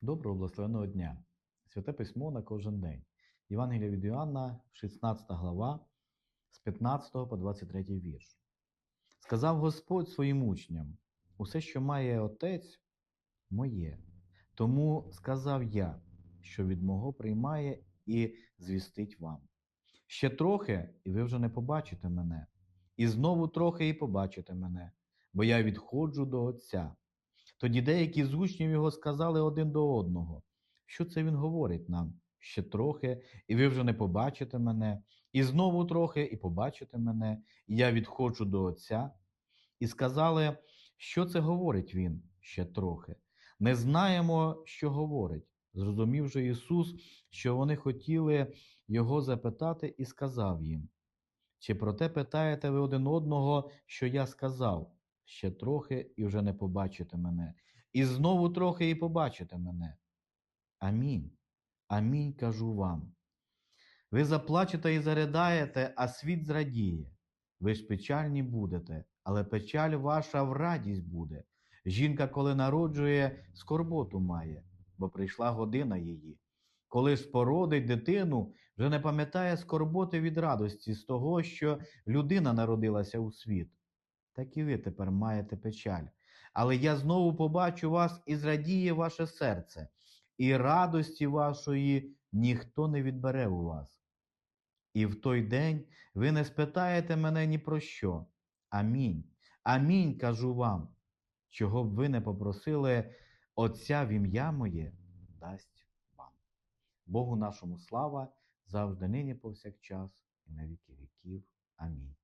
Доброго благословенного дня. Святе письмо на кожен день. Євангелія від Іоанна, 16 глава, з 15 по 23 вірш. Сказав Господь своїм учням: Усе, що має Отець, моє. Тому сказав я, що від мого приймає і звістить вам. Ще трохи, і ви вже не побачите мене, і знову трохи і побачите мене, бо я відходжу до Отця. Тоді деякі з учнів його сказали один до одного, що це він говорить нам ще трохи, і ви вже не побачите мене, і знову трохи, і побачите мене, і я відходжу до Отця. І сказали, що це говорить він ще трохи. Не знаємо, що говорить. Зрозумів же Ісус, що вони хотіли його запитати, і сказав їм: Чи про те питаєте ви один одного, що я сказав? Ще трохи і вже не побачите мене, і знову трохи і побачите мене. Амінь. Амінь кажу вам. Ви заплачете і заридаєте, а світ зрадіє. Ви ж печальні будете, але печаль ваша в радість буде. Жінка, коли народжує, скорботу має, бо прийшла година її. Коли ж породить дитину, вже не пам'ятає скорботи від радості з того, що людина народилася у світ. Так і ви тепер маєте печаль. Але я знову побачу вас і зрадіє ваше серце, і радості вашої ніхто не відбере у вас. І в той день ви не спитаєте мене ні про що. Амінь. Амінь кажу вам, чого б ви не попросили Отця в ім'я моє, дасть вам. Богу нашому слава завжди нині повсякчас і на віки віків. Амінь.